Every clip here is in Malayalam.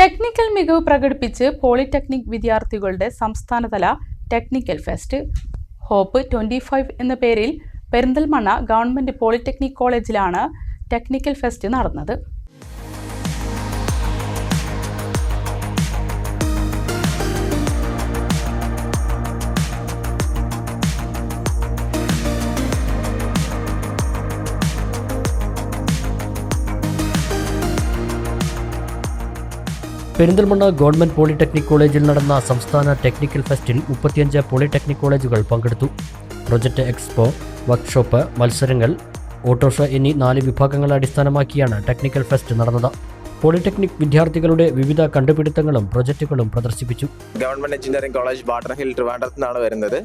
ടെക്നിക്കൽ മികവ് പ്രകടിപ്പിച്ച് പോളിടെക്നിക് വിദ്യാർത്ഥികളുടെ സംസ്ഥാനതല technical fest. Hope twenty five എന്ന പേരിൽ പെരിന്തൽമണ്ണ ഗവൺമെന്റ് പോളിടെക്നിക് കോളേജിലാണ് ടെക്നിക്കൽ ഫെസ്റ്റ് നടന്നത്. പെരിന്തൽമണ്ണ ഗവൺമെന്റ് പോളിടെക്നിക് കോളേജിൽ നടന്ന സംസ്ഥാന ടെക്നിക്കൽ ഫെസ്റ്റിൽ മുപ്പത്തിയഞ്ച് പോളിടെക്നിക് കോളേജുകൾ പങ്കെടുത്തു. പ്രൊജക്ട് എക്സ്പോ വർക്ക്ഷോപ്പ് മത്സരങ്ങൾ ഓട്ടോഷോ എന്നീ നാല് വിഭാഗങ്ങളെ അടിസ്ഥാനമാക്കിയാണ് ടെക്നിക്കൽ ഫെസ്റ്റ് നടന്നത്. പോളിടെക്നിക് വിദ്യാർത്ഥികളുടെ വിവിധ കണ്ടുപിടുത്തങ്ങളും പ്രൊജക്റ്റുകളും പ്രദർശിപ്പിച്ചു. Government engineering college Barton Hill ട്രിവാൻഡ്രത്ത് നിന്നാണ് വരുന്നത്.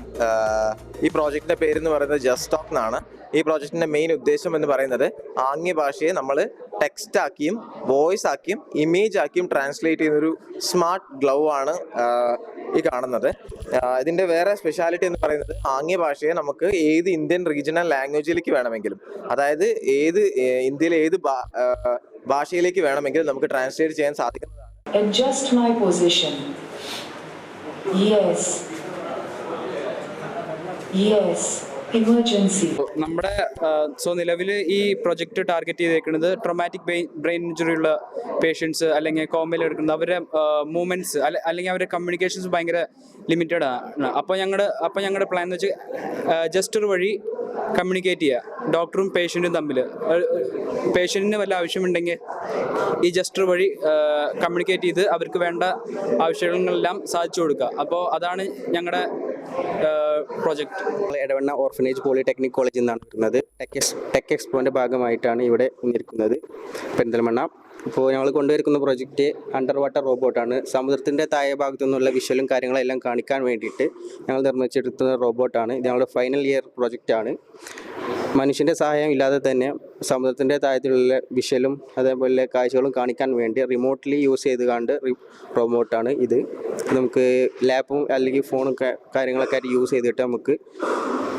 ഈ പ്രോജക്റ്റിന്റെ പേര് എന്ന് പറയുന്നത് ജസ്റ്റ് ടോക്ക് എന്നാണ്. ഈ പ്രോജക്റ്റിന്റെ മെയിൻ ഉദ്ദേശം എന്ന് പറയുന്നത് ആംഗ്യ ഭാഷയെ നമ്മൾ ടെക്സ്റ്റ് ആക്കിയും വോയിസ് ആക്കിയും ഇമേജ് ആക്കിയും ട്രാൻസ്ലേറ്റ് ചെയ്യുന്ന ഒരു സ്മാർട്ട് ഗ്ലൗ ആണ് ഈ കാണുന്നത് ഇതിന്റെ വേറെ സ്പെഷ്യാലിറ്റി എന്ന് പറയുന്നത് ആംഗ്യ ഭാഷയെ നമുക്ക് ഏത് ഇന്ത്യൻ റീജിയണൽ ലാംഗ്വേജിലേക്ക് വേണമെങ്കിലും അതായത് ഏത് ഇന്ത്യയിലെ ഏത് ഭാഷയിലേക്ക് വേണമെങ്കിലും നമുക്ക് ട്രാൻസ്ലേറ്റ് ചെയ്യാൻ സാധിക്കുന്നതാണ് Adjust my position. Yes. Yes. നമ്മുടെ സോ നിലവിൽ ഈ പ്രൊജക്ട് ടാർഗറ്റ് ചെയ്തേക്കുന്നത് ട്രോമാറ്റിക് ബ്രെയിൻ ഇഞ്ചുറി ഉള്ള പേഷ്യൻസ് അല്ലെങ്കിൽ കോമയിൽ എടുക്കുന്നത് അവരുടെ മൂവ്മെന്റ്സ് അല്ലെങ്കിൽ അവരുടെ കമ്മ്യൂണിക്കേഷൻസ് ഭയങ്കര ലിമിറ്റഡ് ആണ്. അപ്പോൾ ഞങ്ങളുടെ അപ്പോൾ ഞങ്ങളുടെ പ്ലാൻ എന്ന് വെച്ചാൽ ജസ്റ്റർ വഴി കമ്മ്യൂണിക്കേറ്റ് ചെയ്യുക ഡോക്ടറും പേഷ്യന്റും തമ്മിൽ പേഷ്യന്റിന് വല്ല ആവശ്യമുണ്ടെങ്കിൽ ഈ ജസ്റ്റർ വഴി കമ്മ്യൂണിക്കേറ്റ് ചെയ്ത് അവർക്ക് വേണ്ട ആവശ്യങ്ങളെല്ലാം സാധിച്ചു കൊടുക്കുക. അപ്പോൾ അതാണ് ഞങ്ങളുടെ ഞങ്ങൾ എടവണ്ണ ഓർഫനേജ് പോളിടെക്നിക് കോളേജിൽ നിന്നാണ് വരുന്നത്. ടെക് എക്സ് ടെക് എക്സ്പോന്റെ ഭാഗമായിട്ടാണ് ഇവിടെ വന്നിരിക്കുന്നത്. പെരിന്തൽമണ്ണ. ഇപ്പോൾ ഞങ്ങൾ കൊണ്ടുവരുന്ന പ്രൊജക്റ്റ് അണ്ടർ വാട്ടർ റോബോട്ടാണ് സമുദ്രത്തിന്റെ താഴെ ഭാഗത്തു നിന്നുള്ള വിഷ്വലും കാര്യങ്ങളെല്ലാം കാണിക്കാൻ വേണ്ടിയിട്ട് ഞങ്ങൾ നിർമ്മിച്ചെടുക്കുന്ന റോബോട്ടാണ് ഇത് ഞങ്ങളുടെ ഫൈനൽ ഇയർ പ്രൊജക്റ്റാണ് മനുഷ്യന്റെ സഹായം ഇല്ലാതെ തന്നെ സമുദ്രത്തിന്റെ താഴത്തിലുള്ള വിഷ്വലും അതേപോലെ കാഴ്ചകളും കാണിക്കാൻ വേണ്ടി റിമോട്ട്ലി യൂസ് ചെയ്ത് കണ്ട് റോബോട്ടാണ് ഇത്. നമുക്ക് ലാപ്പും അല്ലെങ്കിൽ ഫോണും കാര്യങ്ങളൊക്കെ ആയിട്ട് യൂസ് ചെയ്തിട്ട് നമുക്ക്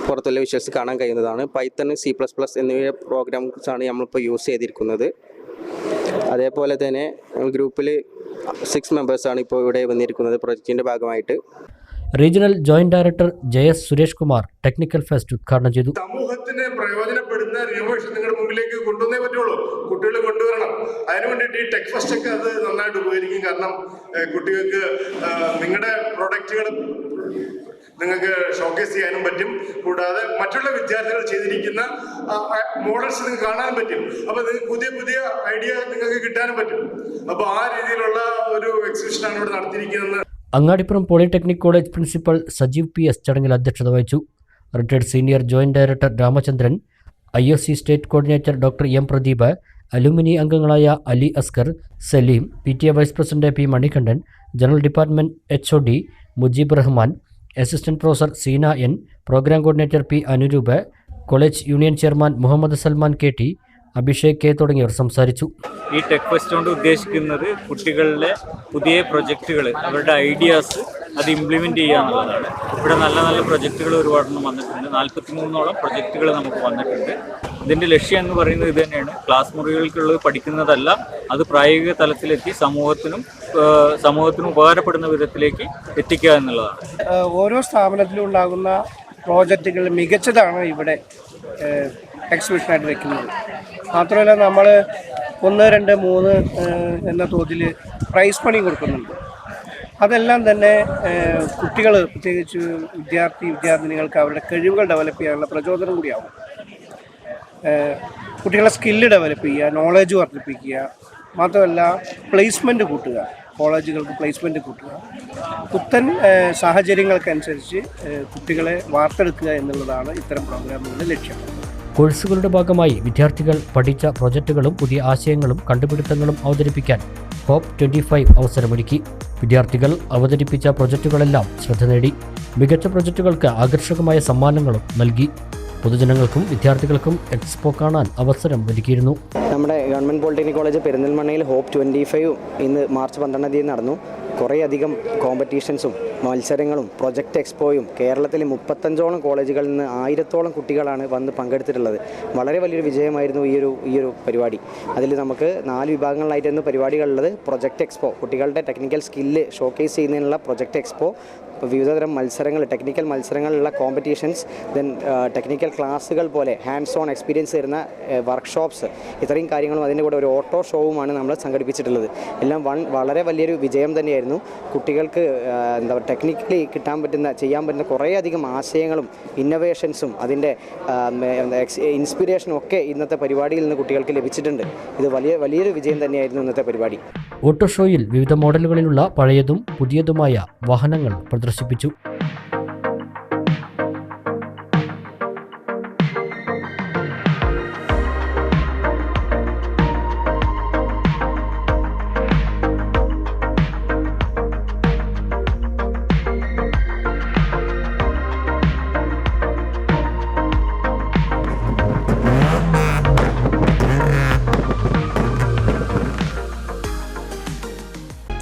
പുറത്തുള്ള വിഷ്വൽസ് കാണാൻ കഴിയുന്നതാണ്. പൈത്തൺ സി പ്ലസ് പ്ലസ് എന്നിവ പ്രോഗ്രാംസാണ് നമ്മളിപ്പോൾ യൂസ് ചെയ്തിരിക്കുന്നത്. അതേപോലെ തന്നെ ഗ്രൂപ്പിൽ സിക്സ് മെമ്പേഴ്സാണ് ഇപ്പോൾ ഇവിടെ വന്നിരിക്കുന്നത് പ്രൊജക്റ്റിന്റെ ഭാഗമായിട്ട്. Regional joint director J S Suresh Kumar technical fest ഉദ്ഘാടനം ചെയ്തു. സമൂഹത്തിന് പ്രയോജനപ്പെടുന്ന റിനോവേഷൻ നിങ്ങളുടെ മുമ്പിലേക്ക് കൊണ്ടുവന്നേ പറ്റുള്ളൂ. കുട്ടികൾ കൊണ്ടുവരണം. അതിനു വേണ്ടിയിട്ട് ഈ ടെക് ഫെസ്റ്റ് ഒക്കെ അത് നന്നായിട്ട് ഉപകരിക്കും. കാരണം കുട്ടികൾക്ക് നിങ്ങളുടെ പ്രൊഡക്റ്റുകൾ നിങ്ങൾക്ക് ഷോക്കേസ് ചെയ്യാനും പറ്റും. കൂടാതെ മറ്റുള്ള വിദ്യാർത്ഥികൾ ചെയ്തിരിക്കുന്ന മോഡൽസ് നിങ്ങൾക്ക് കാണാനും പറ്റും. അപ്പൊ നിങ്ങൾക്ക് പുതിയ പുതിയ ഐഡിയ നിങ്ങൾക്ക് കിട്ടാനും പറ്റും. അപ്പൊ ആ രീതിയിലുള്ള ഒരു എക്സിബിഷനാണ് ഇവിടെ നടത്തിയിരിക്കുന്നത്. Angadippuram polytechnic college principal Sajeev P S ചടങ്ങിൽ അധ്യക്ഷത വഹിച്ചു. Retired senior joint director Ramachandran I S C state coordinator doctor M Pradeep alumni അംഗങ്ങളായ Ali Askar Saleem P T A vice president P Manikandan general department H O D Mujeeb Rahman assistant professor Seena N programme coordinator P Anuroop college union chairman Muhammad Salman K T Abhishek K തുടങ്ങിയവർ സംസാരിച്ചു. ഈ ടെക് ഫെസ്റ്റ് കൊണ്ട് ഉദ്ദേശിക്കുന്നത് കുട്ടികളുടെ പുതിയ പ്രൊജക്റ്റുകൾ അവരുടെ ഐഡിയാസ് അത് ഇംപ്ലിമെന്റ് ചെയ്യുക എന്നുള്ളതാണ്. ഇവിടെ നല്ല നല്ല പ്രൊജക്റ്റുകൾ ഒരുപാടെണ്ണം വന്നിട്ടുണ്ട്. നാൽപ്പത്തി മൂന്നോളം പ്രൊജക്റ്റുകൾ നമുക്ക് വന്നിട്ടുണ്ട്. ഇതിന്റെ ലക്ഷ്യം എന്ന് പറയുന്നത് ഇത് തന്നെയാണ്. ക്ലാസ് മുറികൾക്കുള്ളത് പഠിക്കുന്നതല്ല അത് പ്രായോഗിക തലത്തിലെത്തി സമൂഹത്തിനും സമൂഹത്തിനും ഉപകാരപ്പെടുന്ന വിധത്തിലേക്ക് എത്തിക്കുക എന്നുള്ളതാണ്. ഓരോ സ്ഥാപനത്തിലും ഉണ്ടാകുന്ന പ്രോജക്റ്റുകൾ മികച്ചതാണ് ഇവിടെ എക്സിബിഷനായിട്ട് വെക്കുന്നത്. മാത്രമല്ല നമ്മൾ ഒന്ന് രണ്ട് മൂന്ന് എന്ന തോതിൽ പ്രൈസ് മണി കൊടുക്കുന്നുണ്ട്. അതെല്ലാം തന്നെ കുട്ടികൾ പ്രത്യേകിച്ച് വിദ്യാർത്ഥി വിദ്യാർത്ഥിനികൾക്ക് അവരുടെ കഴിവുകൾ ഡെവലപ്പ് ചെയ്യാനുള്ള പ്രചോദനം കൂടിയാവും. കുട്ടികളെ സ്കില്ല് ഡെവലപ്പ് ചെയ്യുക നോളജ് വർദ്ധിപ്പിക്കുക. മാത്രമല്ല പ്ലേസ്മെന്റ് കൂട്ടുക. കോളേജുകൾക്ക് പ്ലേസ്മെന്റ് കൂട്ടുക. പുത്തൻ സാഹചര്യങ്ങൾക്കനുസരിച്ച് കുട്ടികളെ വാർത്തെടുക്കുക എന്നുള്ളതാണ് ഇത്തരം പ്രോഗ്രാമുകളുടെ ലക്ഷ്യം. കോഴ്സുകളുടെ ഭാഗമായി വിദ്യാർത്ഥികൾ പഠിച്ച പ്രൊജക്റ്റുകളും പുതിയ ആശയങ്ങളും കണ്ടുപിടുത്തങ്ങളും അവതരിപ്പിക്കാൻ ഹോപ്പ് ട്വന്റി ഫൈവ് അവസരമൊരുക്കി. വിദ്യാർത്ഥികൾ അവതരിപ്പിച്ച പ്രൊജക്റ്റുകളെല്ലാം ശ്രദ്ധ നേടി. മികച്ച പ്രൊജക്റ്റുകൾക്ക് ആകർഷകമായ സമ്മാനങ്ങളും നൽകി. പൊതുജനങ്ങൾക്കും വിദ്യാർത്ഥികൾക്കും എക്സ്പോ കാണാൻ അവസരം ഒരുക്കിയിരുന്നു. നമ്മുടെ ഗവൺമെന്റ് പോളിടെക്നിക് കോളേജ് പെരിന്തൽമണ്ണയിൽ ഹോപ്പ് ട്വന്റി ഫൈവ് ഇന്ന് മാർച്ച് പന്ത്രണ്ടാം തീയതി നടന്നു. കുറേയധികം കോമ്പറ്റീഷൻസും മത്സരങ്ങളും പ്രൊജക്റ്റ് എക്സ്പോയും കേരളത്തിലെ മുപ്പത്തഞ്ചോളം കോളേജുകളിൽ നിന്ന് ആയിരത്തോളം കുട്ടികളാണ് വന്ന് പങ്കെടുത്തിട്ടുള്ളത്. വളരെ വലിയൊരു വിജയമായിരുന്നു ഈ ഒരു ഈ ഒരു പരിപാടി. അതിൽ നമുക്ക് നാല് വിഭാഗങ്ങളിലായിട്ടായിരുന്നു പരിപാടികളുള്ളത്. പ്രൊജക്റ്റ് എക്സ്പോ കുട്ടികളുടെ ടെക്നിക്കൽ സ്കില്ല് ഷോക്കേസ് ചെയ്യുന്നതിനുള്ള പ്രൊജക്റ്റ് എക്സ്പോ വിവിധതരം മത്സരങ്ങൾ ടെക്നിക്കൽ മത്സരങ്ങളിലുള്ള കോമ്പറ്റീഷൻസ് ദെൻ ടെക്നിക്കൽ ക്ലാസ്സുകൾ പോലെ ഹാൻഡ്സ് ഓൺ എക്സ്പീരിയൻസ് തരുന്ന വർക്ക്ഷോപ്സ് ഇത്രയും കാര്യങ്ങളും അതിന്റെ കൂടെ ഒരു ഓട്ടോ ഷോവുമാണ് നമ്മൾ സംഘടിപ്പിച്ചിട്ടുള്ളത്. എല്ലാം വൺ വളരെ വലിയൊരു വിജയം തന്നെയായിരുന്നു. കുട്ടികൾക്ക് എന്താ പറയുക ടെക്നിക്കലി കിട്ടാൻ പറ്റുന്ന ചെയ്യാൻ പറ്റുന്ന കുറേയധികം ആശയങ്ങളും ഇന്നൊവേഷൻസും അതിന്റെ ഇൻസ്പിരേഷനും ഒക്കെ ഇന്നത്തെ പരിപാടിയിൽ നിന്ന് കുട്ടികൾക്ക് ലഭിച്ചിട്ടുണ്ട്. ഇത് വലിയ വലിയൊരു വിജയം തന്നെയായിരുന്നു ഇന്നത്തെ പരിപാടി. ഓട്ടോ ഷോയിൽ വിവിധ മോഡലുകളിലുള്ള പഴയതും പുതിയതുമായ വാഹനങ്ങൾ പ്രദർശിപ്പിച്ചു.